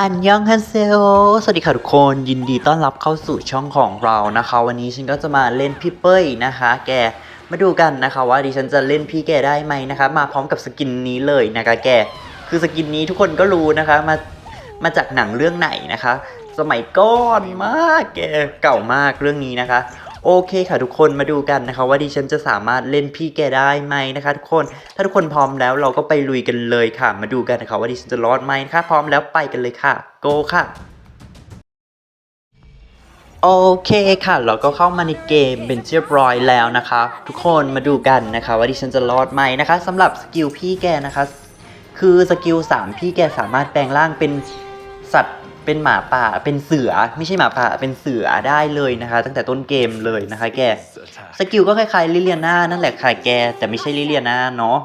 อันยองฮันเซลสวัสดีค่ะทุกคน ยินดีต้อนรับเข้าสู่ช่องของเรานะคะ วันนี้ฉันก็จะมาเล่นพี่เป้ยนะคะ แก มาดูกันนะคะว่าดิฉันจะเล่นพี่แกได้ไหมนะคะ มาพร้อมกับสกินนี้เลยนะคะแก คือสกินนี้ทุกคนก็รู้นะคะ มา มาจากหนังเรื่องไหนนะคะ สมัยก่อนมากแก เก่ามากเรื่องนี้นะคะ โอเคค่ะทุกคนมาดูกันนะคะว่าดิฉันจะสามารถเล่นพี่แกได้ไหมนะคะ ทุกคนถ้าทุกคนพร้อมแล้วเราก็ไปลุยกันเลยค่ะ มาดูกันนะคะว่าดิฉันจะรอดไหมนะคะพร้อมแล้วไปกันเลยค่ะ โกค่ะโอเคค่ะ เราก็เข้ามาในเกมเป็นเรียบร้อยแล้วนะคะ ทุกคนมาดูกันนะคะ ว่าดิฉันจะรอดไหมนะคะสำหรับสกิลพี่แกนะคะ คือสกิล3พี่แกสามารถแปลงร่างเป็นสัตว์ เป็นหมาป่าเป็นเสือไม่ใช่หมาป่าเป็นเสือได้เลยนะคะ ตั้งแต่ต้นเกมเลยนะคะแกสกิลก็คล้ายๆลิเลียนานั่นแหละค่ะแกแต่ไม่ใช่ลิเลียนาเนาะ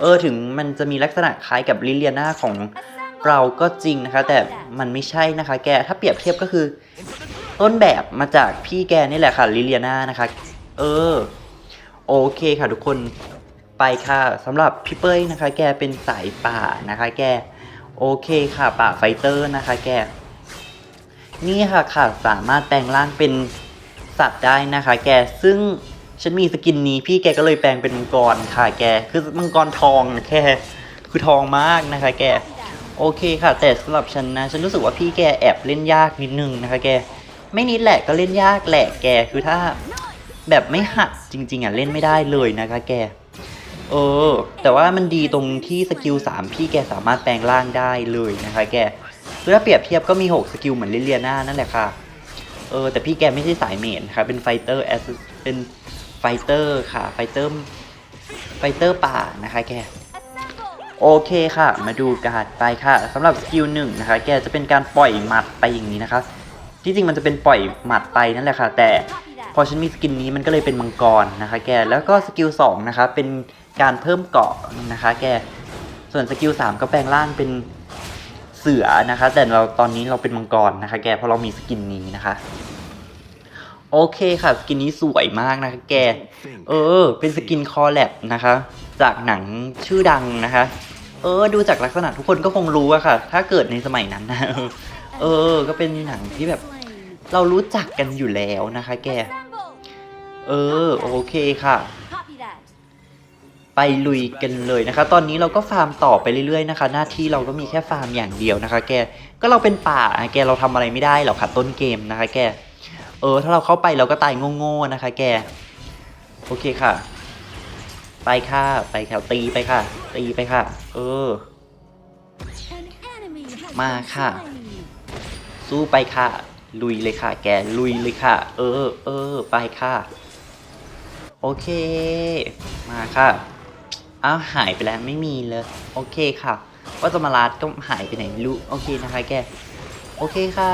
เออถึงมันจะมีลักษณะคล้ายกับลิเลียนาของเราก็จริงนะคะ แต่มันไม่ใช่นะคะ แกถ้าเปรียบเทียบก็คือ ต้นแบบมาจากพี่แกนี่แหละค่ะลิเลียนานะคะ เออ โอเคค่ะทุกคนไปค่ะสำหรับพี่เป้ยนะคะ แกเป็นสายป่านะคะ แก โอเคค่ะป่าไฟเตอร์นะคะแก นี่ค่ะค่ะสามารถแปลงร่างเป็นสัตว์ได้นะคะ แกซึ่งฉันมีสกินนี้พี่แกก็เลยแปลงเป็นมังกรค่ะ แก คือมังกรทองแค่คือทองมากนะคะ แก โอเคค่ะ แต่สำหรับฉันนะ ฉันรู้สึกว่าพี่แกแอบเล่นยากนิดนึงนะคะ แก ไม่นิดแหละก็เล่นยากแหละแก คือถ้าแบบไม่หัดจริง ๆอะเล่นไม่ได้เลยนะคะ แก เออ แต่ว่ามันดีตรงที่สกิล3พี่แกสามารถแปลงร่างได้เลยนะคะ แกคือถ้าเปรียบเทียบก็มี 6 สกิลเหมือนลิเลียนานั่นแหละค่ะ เออ แต่พี่แกไม่ใช่สายเมนค่ะ เป็นไฟเตอร์แอสเป็นไฟเตอร์ค่ะ ไฟเตอร์ ไฟเตอร์ป่านะคะแก โอเคค่ะ มาดูการไปค่ะสำหรับสกิลหนึ่งนะคะ แกจะเป็นการปล่อยหมัดไปอย่างนี้นะคะ ที่จริงมันจะเป็นปล่อยหมัดไปนั่นแหละค่ะ แต่ พอฉันมีสกินนี้มันก็เลยเป็นมังกรนะคะ แกแล้วก็สกิล2นะคะเป็นการเพิ่มเกาะนะคะ แกส่วนสกิล3ก็แปลงร่างเป็นเสือนะคะ แต่เราตอนนี้เราเป็นมังกรนะคะ แกเพราะเรามีสกินนี้นะคะโอเคค่ะสกินนี้สวยมากนะคะแก เออ เป็นสกินคอแลบนะคะ จากหนังชื่อดังนะคะ เออ ดูจากลักษณะทุกคนก็คงรู้อะค่ะ ถ้าเกิดในสมัยนั้นนะเออ ก็เป็นหนังที่แบบ เรารู้จักกันอยู่แล้วนะคะ แก เออ โอเคค่ะ ไปลุยกันเลยนะคะ ตอนนี้เราก็ฟาร์มต่อไปเรื่อยๆนะคะ หน้าที่เราก็มีแค่ฟาร์มอย่างเดียวนะคะ แก ก็เราเป็นป่าอะแกเราทำอะไรไม่ได้หรอกค่ะ ต้นเกมนะคะ แก เออ ถ้าเราเข้าไปเราก็ตายโง่ๆนะคะ แก โอเคค่ะ ไปค่ะ ไปแถวตีไปค่ะ ตีไปค่ะ เออ มาค่ะ สู้ไปค่ะ ลุยเลยค่ะ แก ลุยเลยค่ะ เออ เออ ไปค่ะ โอเค มาค่ะอ้าวหายไปแล้วไม่มีเลย โอเคค่ะ ว่าจะมาลาดก็หายไปไหนไม่รู้ โอเคนะคะแก โอเคค่ะ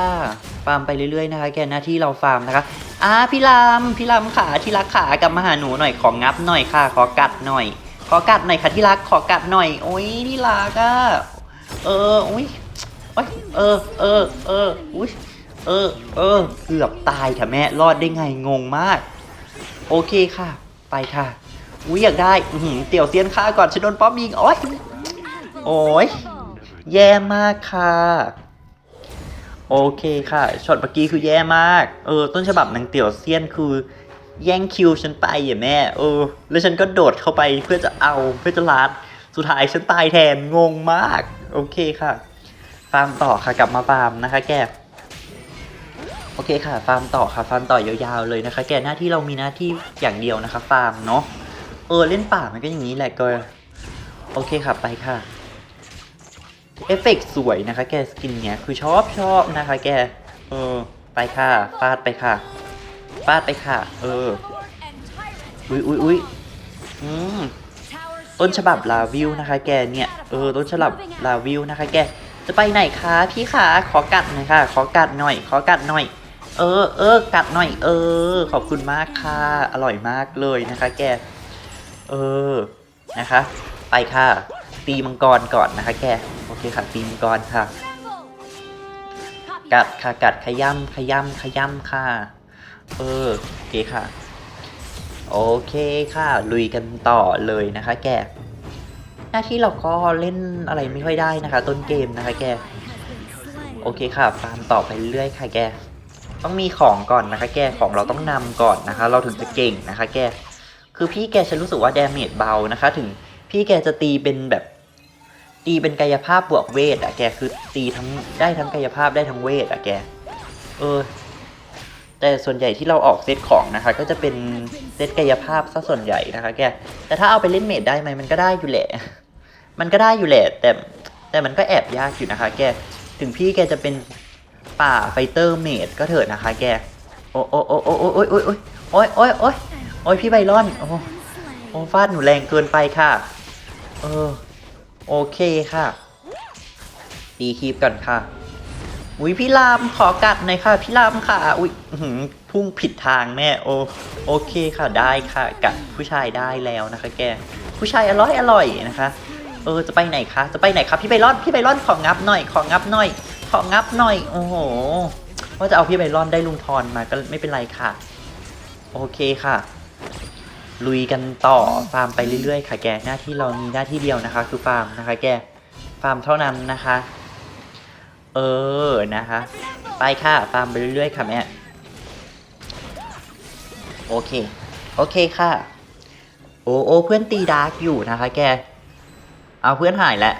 ฟาร์มไปเรื่อยๆนะคะ แกหน้าที่เราฟาร์มนะคะอ่าพี่ลามพี่ลามขาที่รักขากลับมาหาหนูหน่อยของงับหน่อยค่ะ ขอกัดหน่อย ขอกัดหน่อยค่ะที่รักขอกัดหน่อย โอ้ยที่รักอะเอออุ้ยโอ้ยเออเออเอออุ้ยเออเออเกือบตายค่ะแม่รอดได้ไงงงมาก โอเคค่ะ ไปค่ะ อุ้ยอยากได้เตี่ยวเซียนฆ่าก่อนฉันโดนป้อมยิง โอ้ยโอ้ยแย่มากค่ะ โอเคค่ะช็อตเมื่อกี้คือแย่มาก เออ ต้นฉบับนางเตี่ยวเซียนคือ แย่งคิวฉันไปอะแม่ เออ แล้วฉันก็โดดเข้าไปเพื่อจะเอาเพื่อจะลัดสุดท้ายฉันตายแทนงงมาก โอเคค่ะฟาร์มต่อค่ะกลับมาฟาร์มนะคะแก โอเคค่ะ ฟาร์มต่อค่ะฟาร์มต่อยาวๆเลยนะคะ แกหน้าที่เรามีหน้าที่อย่างเดียวนะคะ ฟาร์มเนาะเออเล่นป่ามันก็อย่างนี้แหละก็โอเคค่ะไปค่ะเอฟเฟกต์สวยนะคะ แกสกินเนี้ยคือชอบชอบนะคะ แกเออไปค่ะ ฟาดไปค่ะ ฟาดไปค่ะ เอออุ้ยอุ้ยอุ้ยอืมต้นฉบับลาวิวนะคะ แกเนี่ยเออต้นฉบับลาวิวนะคะ แกจะไปไหนคะพี่คะขอกัดหน่อยค่ะ ขอกัดหน่อย ขอกัดหน่อย เออเออกัดหน่อย เออ ขอบคุณมากค่ะ อร่อยมากเลยนะคะ แก เออ นะคะ ไปค่ะ ตีมังกรก่อนนะคะ แก โอเคค่ะ ตีมังกรค่ะ กัดค่ะ กัดขย้ำขย้ำขย้ำค่ะ เออ โอเคค่ะ โอเคค่ะ ลุยกันต่อเลยนะคะ แก หน้าที่เราก็เล่นอะไรไม่ค่อยได้นะคะ ต้นเกมนะคะ แก โอเคค่ะ ฟาร์มต่อไปเรื่อยค่ะ แก ต้องมีของก่อนนะคะ แกของเราต้องนำก่อนนะคะ เราถึงจะเก่งนะคะ แกคือพี่แกฉันรู้สึกว่าดาเมจเบานะคะ ถึงพี่แกจะตีเป็นแบบตีเป็นกายภาพบวกเวทอะแกคือตีทั้งได้ทั้งกายภาพได้ทั้งเวทอะแก เออ แต่ส่วนใหญ่ที่เราออกเซตของนะคะ ก็จะเป็นเซตกายภาพซะส่วนใหญ่นะคะ แก แต่ถ้าเอาไปเล่นเมดได้ไหมมันก็ได้อยู่แหละ มันก็ได้อยู่แหละ แต่แต่มันก็แอบยากอยู่นะคะ แก ถึงพี่แกจะเป็น ป่าไฟเตอร์เมดก็เถิดนะคะแก โอ้โอ้โอ้โอ้โอ้โอ้ยโอ้ยโอ้ยโอ้ยโอ้ยโอ้ยพี่ไบรอน โอ้โอ้ฟาดหนูแรงเกินไปค่ะ เออ โอเคค่ะ ตีคีบก่อนค่ะ อุ้ยพี่รามขอกัดหน่อยค่ะ พี่รามค่ะ อุ้ยพุ่งผิดทางแม่ โอ้โอเคค่ะได้ค่ะ กัดผู้ชายได้แล้วนะคะ แก ผู้ชายอร่อยอร่อยนะคะ เออจะไปไหนคะ จะไปไหนครับพี่ไบรอน พี่ไบรอนของับหน่อย ของับหน่อย ของับหน่อย โอ้โห ว่าจะเอาพี่ไบรอนได้ลุงทอนมาก็ไม่เป็นไรค่ะ โอเคค่ะ ลุยกันต่อฟาร์มไปเรื่อยๆ ค่ะแก หน้าที่เรามีหน้าที่เดียวนะคะ คือฟาร์มนะคะแก ฟาร์มเท่านั้นนะคะ เออ นะคะ ไปค่ะ ฟาร์มไปเรื่อยๆ ค่ะแม่ โอเค โอเคค่ะ โอ้โอ้เพื่อนตีดาร์กอยู่นะคะ แก เอาเพื่อนหายแล้ว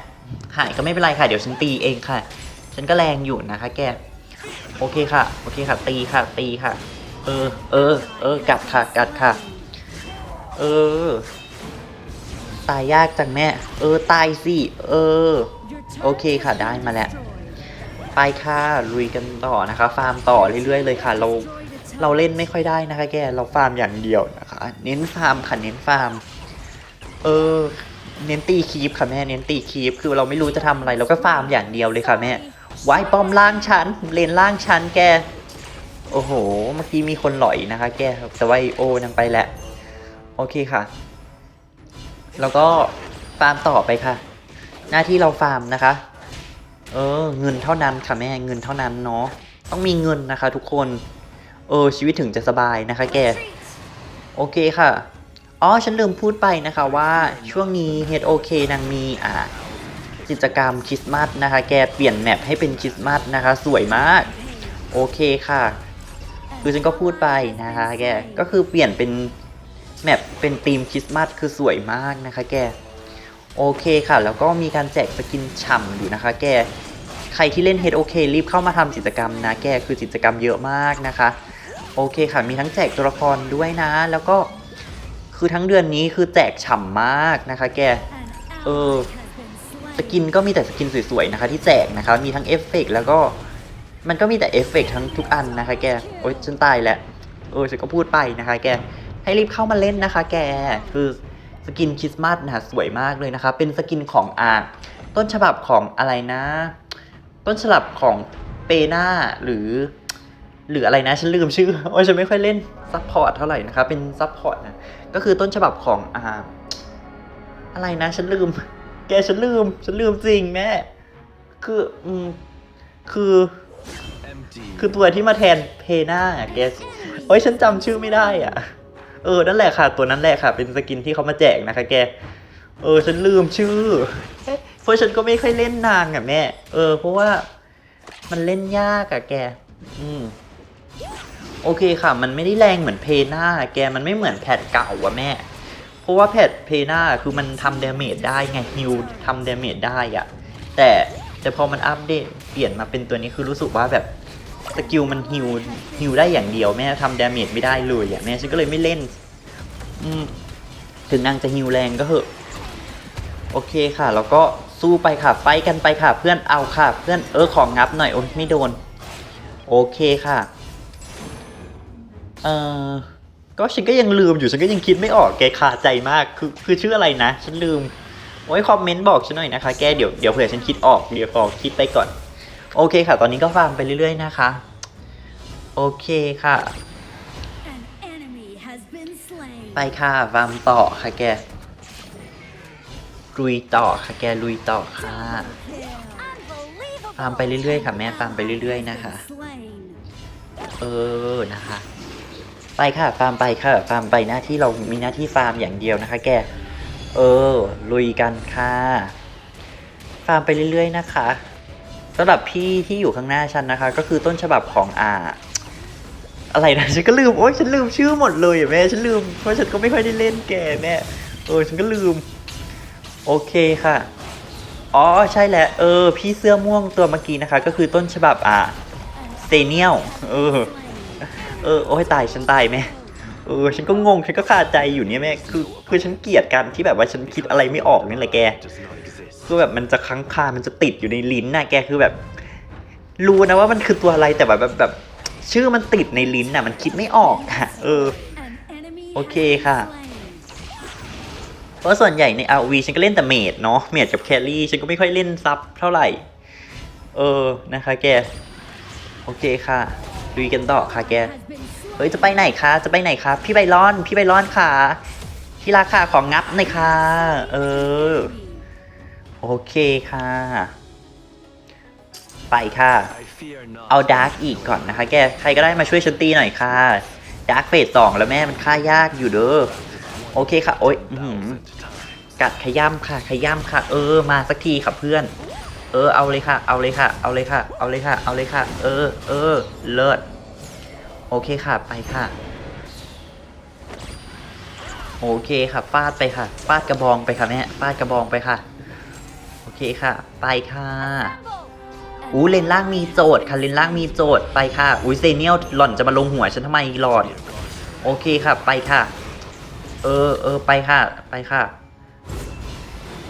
หายก็ไม่เป็นไรค่ะ เดี๋ยวฉันตีเองค่ะ ฉันก็แรงอยู่นะคะ แก โอเคค่ะ โอเคค่ะ ตีค่ะ ตีค่ะ เออ เออ เออ กัดค่ะ กัดค่ะ เออ ตายยากจังแม่ เออ ตายสิ เออ โอเคค่ะ ได้มาแล้ว ไปค่ะ ลุยกันต่อนะคะ ฟาร์มต่อเรื่อยๆเลยค่ะ เรา เราเล่นไม่ค่อยได้นะคะ แก เราฟาร์มอย่างเดียวนะคะ เน้นฟาร์มค่ะ เน้นฟาร์ม เออ เน้นตีคีปค่ะแม่ เน้นตีคีปคือเราไม่รู้จะทำอะไร เราก็ฟาร์มอย่างเดียวเลยค่ะแม่ ไว้ป้อมล่างชั้นเลนล่างชั้นแก โอ้โห เมื่อกี้มีคนหลอยนะคะ แกแต่ว่าโอนำไปแล้วโอเคค่ะ แล้วก็ฟาร์มต่อไปค่ะ หน้าที่เราฟาร์มนะคะ เออ เงินเท่านั้นค่ะแม่เงินเท่านั้นเนาะต้องมีเงินนะคะ ทุกคน เออ ชีวิตถึงจะสบายนะคะ แก โอเคค่ะอ๋อฉันลืมพูดไปนะคะว่าช่วงนี้ HOK นางมีอ่า กิจกรรมคริสต์มาสนะคะ แกเปลี่ยนแมปให้เป็นคริสต์มาสนะคะ สวยมาก โอเคค่ะ คือฉันก็พูดไปนะคะแก ก็คือเปลี่ยนเป็นแมปเป็นธีมคริสต์มาสคือสวยมากนะคะแก โอเคค่ะ แล้วก็มีการแจกสกินฉ่ำอยู่นะคะ แก ใครที่เล่น HOK รีบเข้ามาทำกิจกรรมนะแก คือกิจกรรมเยอะมากนะคะ โอเคค่ะ มีทั้งแจกตัวละครด้วยนะ แล้วก็คือทั้งเดือนนี้คือแจกฉ่ำมากนะคะ แก เออ สกินก็มีแต่สกินสวยๆนะคะที่แจกนะคะมีทั้งเอฟเฟกต์แล้วก็มันก็มีแต่เอฟเฟกต์ทั้งทุกอันนะคะแก โอ๊ยฉันตายแล้วเออฉันก็พูดไปนะคะแก ให้รีบเข้ามาเล่นนะคะแก คือสกินคริสต์มาสนะคะสวยมากเลยนะคะ เป็นสกินของอาต้นฉบับของอะไรนะ ต้นฉบับของเปนาหรือ หรืออะไรนะ ฉันลืมชื่อโอ้ยฉันไม่ค่อยเล่นซัพพอร์ตเท่าไหร่นะคะ เป็นซัพพอร์ตนะ ก็คือต้นฉบับของอาอะไรนะ ฉันลืม กฉันลืม ฉันลืมจริงแม่คืออืมคือ คือตัวที่มาแทนเพน่าแกโอ้ยฉันจำชื่อไม่ได้อะ เออ นั่นแหละค่ะ ตัวนั้นแหละค่ะ เป็นสกินที่เขามาแจกนะคะ แก เออ ฉันลืมชื่อเอ๊ะเพราะฉันก็ไม่ค่อยเล่นนางอะแม่ เออ เพราะว่ามันเล่นยากอะแก อืมโอเคค่ะ มันไม่ได้แรงเหมือนเพน่าแก มันไม่เหมือนแพทเก่าอะแม่ เพราะว่าแพทเพน่าคือมันทำดาเมจได้ไงฮิวทำดาเมจได้อะแต่แต่พอมันอัปเดตเปลี่ยนมาเป็นตัวนี้คือรู้สึกว่าแบบสกิลมันฮิวฮิวได้อย่างเดียวแม่ทำดาเมจไม่ได้เลยอะแม่ฉันก็เลยไม่เล่น อืมถึงนางจะฮิวแรงก็เหอะ โอเคค่ะ แล้วก็สู้ไปค่ะ ไฟกันไปค่ะ เพื่อนเอาค่ะ เพื่อนเออของงับหน่อยโอ้ยไม่โดน โอเคค่ะ เออ ก็ฉันก็ยังลืมอยู่ฉันก็ยังคิดไม่ออกแกขาดใจมากคือคือชื่ออะไรนะ ฉันลืมโอ้ยคอมเมนต์บอกฉันหน่อยนะคะแกเดี๋ยวเดี๋ยวเผื่อฉันคิดออกเดี๋ยวขอคิดไปก่อน โอเคค่ะ ตอนนี้ก็ฟาร์มไปเรื่อยๆนะคะ โอเคค่ะ ไปค่ะฟาร์มต่อค่ะแกลุยต่อค่ะแกลุยต่อค่ะฟาร์มไปเรื่อยๆค่ะ แม่ฟาร์มไปเรื่อย ๆ นะคะ เออนะคะ ไปค่ะฟาร์มไปค่ะฟาร์มไปหน้าที่เรามีหน้าที่ฟาร์มอย่างเดียวนะคะ แก เออ ลุยกันค่ะ ฟาร์มไปเรื่อย ๆ นะคะสำหรับพี่ที่อยู่ข้างหน้าฉันนะคะ ก็คือต้นฉบับของอ่า อะไรนะฉันก็ลืมโอ๊ยฉันลืมชื่อหมดเลยอะแม่ฉันลืมเพราะฉันก็ไม่ค่อยได้เล่นแกแม่เออฉันก็ลืม โอเคค่ะอ๋อใช่แหละเออ พี่เสื้อม่วงตัวเมื่อกี้นะคะ ก็คือต้นฉบับอ่าเซเนียลเออ เออโอ้ยตายฉันตายแม่เออฉันก็งงฉันก็คาใจอยู่เนี่ยแม่คือคือฉันเกลียดกันที่แบบว่าฉันคิดอะไรไม่ออกนี่แหละแกคือแบบมันจะค้างคา มันจะติดอยู่ในลิ้นน่ะแกคือแบบ รู้นะว่ามันคือตัวอะไรแต่แบบแบบแบบ ชื่อมันติดในลิ้นน่ะ มันคิดไม่ออกอะเออ โอเคค่ะ เพราะส่วนใหญ่ใน RV ฉันก็เล่นแต่เมดเนาะเมดกับแครี่ฉันก็ไม่ค่อยเล่นซับเท่าไหร่ เออนะคะแก โอเคค่ะ ลุยกันต่อค่ะแก เฮ้ยจะไปไหนคะ จะไปไหนคะ พี่ไบร้อน พี่ไบร้อนค่ะที่ราคาของงับหน่อยค่ะ เออ โอเคค่ะ ไปค่ะ เอาดาร์กอีกก่อนนะคะ แก ใครก็ได้มาช่วยฉันตีหน่อยค่ะดาร์กเฟสสองแล้วแม่มันฆ่ายากอยู่เด้อ โอเคค่ะ โอ๊ยหือกัดขย้ำค่ะ ขย้ำค่ะ เออ มาสักทีค่ะเพื่อน เออเอาเลยค่ะ เอาเลยค่ะ เอาเลยค่ะ เอาเลยค่ะ เอาเลยค่ะ เออ เออ เลิศ โอเคค่ะ ไปค่ะ โอเคค่ะฟาดไปค่ะฟาดกระบองไปค่ะแม่ฟาดกระบองไปค่ะ โอเคค่ะ ไปค่ะ อู้เลนล่างมีโจทย์ค่ะเลนล่างมีโจทย์ไปค่ะ อุ้ยเซเนียลหล่อนจะมาลงหัวฉันทำไมหลอด โอเคค่ะ ไปค่ะ เออ เออ ไปค่ะ ไปค่ะ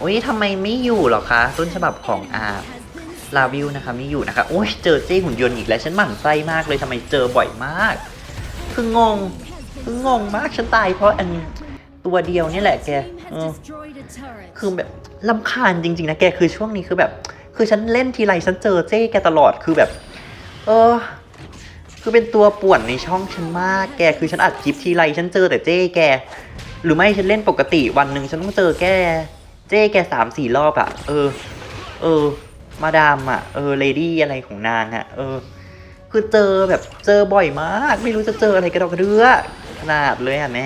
อุ้ยทำไมไม่อยู่หรอคะ ต้นฉบับของอาลาวิวนะคะไม่อยู่นะคะโอ้ยเจอเจ้หุ่นยนต์อีกแล้วฉันหมั่นไส้มากเลยทำไมเจอบ่อยมากคืองงคืองงมากฉันตายเพราะอันตัวเดียวนี่แหละแกเออคือแบบลำคาญจริง ๆ นะแกคือช่วงนี้คือแบบ คือฉันเล่นทีไรฉันเจอเจ้แกตลอดคือแบบ เออ คือเป็นตัวป่วนในช่องฉันมากแกคือฉันอัดคลิปทีไรฉันเจอแต่เจ้แก หรือไม่ฉันเล่นปกติวันหนึ่งฉันต้องเจอแกเจ้แกสามสี่รอบอะเออ เออ มาดามอะเออเลดี้อะไรของนางอะเออ คือเจอแบบเจอบ่อยมาก ไม่รู้จะเจออะไรกระดอกกระเดือขนาดเลยอะแม่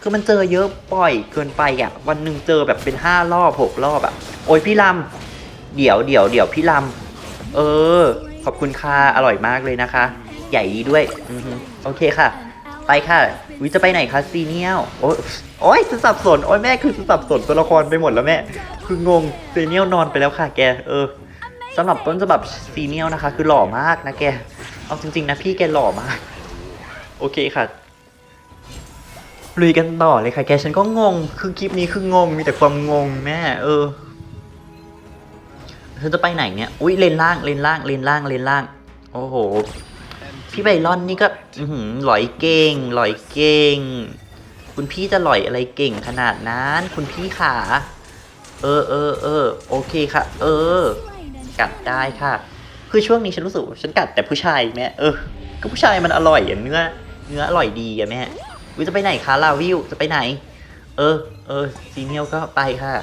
คือมันเจอเยอะบ่อยเกินไปอะวันหนึ่งเจอแบบเป็นห้ารอบหกรอบอะโอ้ยพี่ลำเดี๋ยวเดี๋ยวเดี๋ยวพี่ลำเออ ขอบคุณค่ะอร่อยมากเลยนะคะ ใหญ่ดีด้วย อือโอเคค่ะ ไปค่ะวิจะไปไหนคะซีเนียลโอ้ยโอ้ยสับสนโอ้ยแม่คือสับสนตัวละครไปหมดแล้วแม่ คืองงซีเนียลนอนไปแล้วค่ะแกเออสำหรับต้นฉบับซีเนียลนะคะ คือหล่อมากนะแก เอาจริง ๆ นะพี่แกหล่อมาก โอเคค่ะลุยกันต่อเลยค่ะแกฉันก็งง คือคลิปนี้คืองงมีแต่ความงงแม่ เออเธอจะไปไหนเนี่ย อุ้ยเลนล่างเลนล่างเลนล่างเลนล่าง โอ้โห พี่ไบรอนนี่ก็หือหลอยเก่งหลอยเก่ง คุณพี่จะหลอยอะไรเก่งขนาดนั้น คุณพี่ขาเออเออเออโอเคค่ะ เออ กัดได้ค่ะ คือช่วงนี้ฉันรู้สึกฉันกัดแต่ผู้ชายแม่เออ ก็ผู้ชายมันอร่อยอะเนื้อ เนื้ออร่อยดีอะแม่วิจะไปไหนคะลาวิวจะไปไหน เออ เออซีเนียลก็ไปค่ะ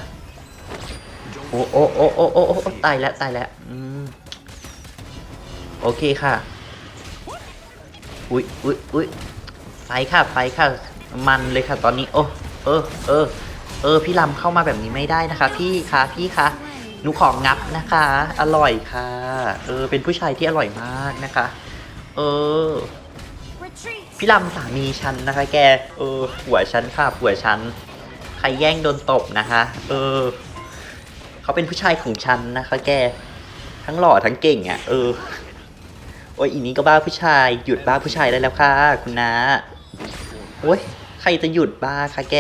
โอ้โอ้โอ้โอ้โอ้โอ้ตายแล้วตายแล้วอืมโอเคค่ะ อุ้ยอุ้ยอุ้ยไปค่ะไปค่ะมันเลยค่ะตอนนี้โอ้เออเออเออพี่ลำเข้ามาแบบนี้ไม่ได้นะคะ พี่คะพี่คะหนูของงับนะคะ อร่อยค่ะเออเป็นผู้ชายที่อร่อยมากนะคะ เออพี่ลำสามีฉันนะคะ แกเออผัวฉันค่ะผัวฉันใครแย่งโดนตบนะคะ เออเขาเป็นผู้ชายของฉันนะคะ แกทั้งหล่อทั้งเก่งอะ่ะ เออ โอ้ยอีนี้ก็บ้าผู้ชาย หยุดบ้าผู้ชายได้แล้วค่ะ คุณนาโอ้ยใครจะหยุดบ้าคะแก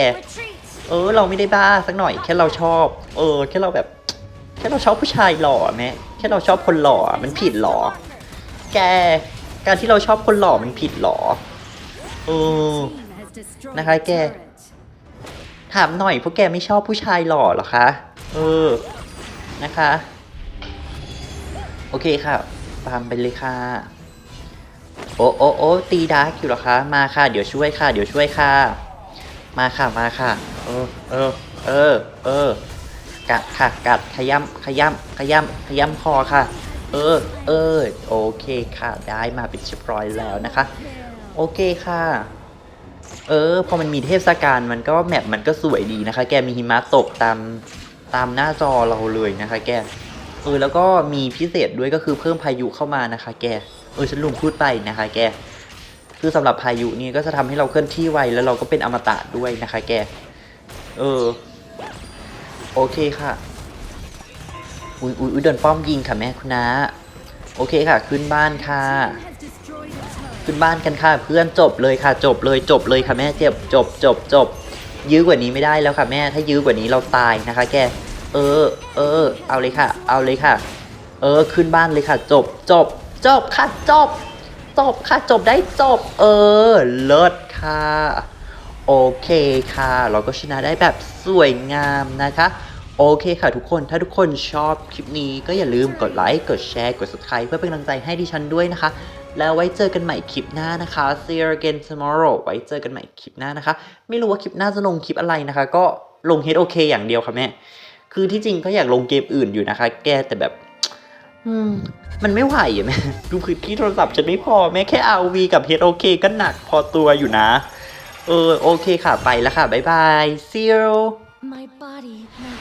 เออ เราไม่ได้บ้าสักหน่อย แค่เราชอบ เออ แค่เราแบบ แค่เราชอบผู้ชายหล่อแม่แค่เราชอบคนหล่อมันผิดหรอ แก การที่เราชอบคนหล่อมันผิดหรอเออนะคะแก ถามหน่อยพวกแกไม่ชอบผู้ชายหล่อเหรอคะ เออ นะคะ โอเคค่ะ ตามไปเลยค่ะ โอ้โอ้โอ้ตีดาร์กอยู่หรอคะ มาค่ะ เดี๋ยวช่วยค่ะ เดี๋ยวช่วยค่ะ มาค่ะ มาค่ะ เออ เออ เออ เออ กัดค่ะ กัด ขย้ำขย้ำขย้ำขย้ำคอค่ะ เออ เออ โอเคค่ะ ได้มาเป็นเรียบร้อยแล้วนะคะ โอเคค่ะ เออ พอมันมีเทศกาลมันก็แมปมันก็สวยดีนะคะ แกมีหิมะตกตามตามหน้าจอเราเลยนะคะ แก เออแล้วก็มีพิเศษด้วยก็คือเพิ่มพายุเข้ามานะคะแก เออฉันลืมพูดไปนะคะแก คือสำหรับพายุนี่ก็จะทำให้เราเคลื่อนที่ไวแล้วเราก็เป็นอมตะด้วยนะคะแก เออ โอเคค่ะ อุ้ยอุ้ยอุ๊ยโดนป้อมยิงค่ะแม่คุณนะ โอเคค่ะ ขึ้นบ้านค่ะ ขึ้นบ้านกันค่ะ เพื่อนจบเลยค่ะ จบเลยจบเลยค่ะแม่เจ็บจบจบจบยื้อกว่านี้ไม่ได้แล้วค่ะแม่ ถ้ายื้อกว่านี้เราตายนะคะ แก ออ เออ เอาเลยค่ะ เอาเลยค่ะ เออ ขึ้นบ้านเลยค่ะ จบ จบ จบค่ะ จบ จบค่ะ จบได้จบ เออ เลิศค่ะ โอเคค่ะ เราก็ชนะได้แบบสวยงามนะคะ โอเคค่ะทุกคน ถ้าทุกคนชอบคลิปนี้ก็อย่าลืมกดไลค์ กดแชร์ กด subscribe เพื่อเป็นกำลังใจให้ดิฉันด้วยนะคะแล้วไว้เจอกันใหม่คลิปหน้านะคะ see you again tomorrow ไว้เจอกันใหม่คลิปหน้านะคะ ไม่รู้ว่าคลิปหน้าจะลงคลิปอะไรนะคะ ก็ลง HOK อย่างเดียวค่ะแม่ คือที่จริงก็อยากลงเกมอื่นอยู่นะคะ แกแต่แบบ อืม มันไม่ไหวอะแม่ ดูพื้นที่โทรศัพท์ฉันไม่พอแม่แค่ RV กับ HOK ก็หนักพอตัวอยู่นะ เออ โอเคค่ะ ไปแล้วค่ะ บ๊ายบาย see you My body, my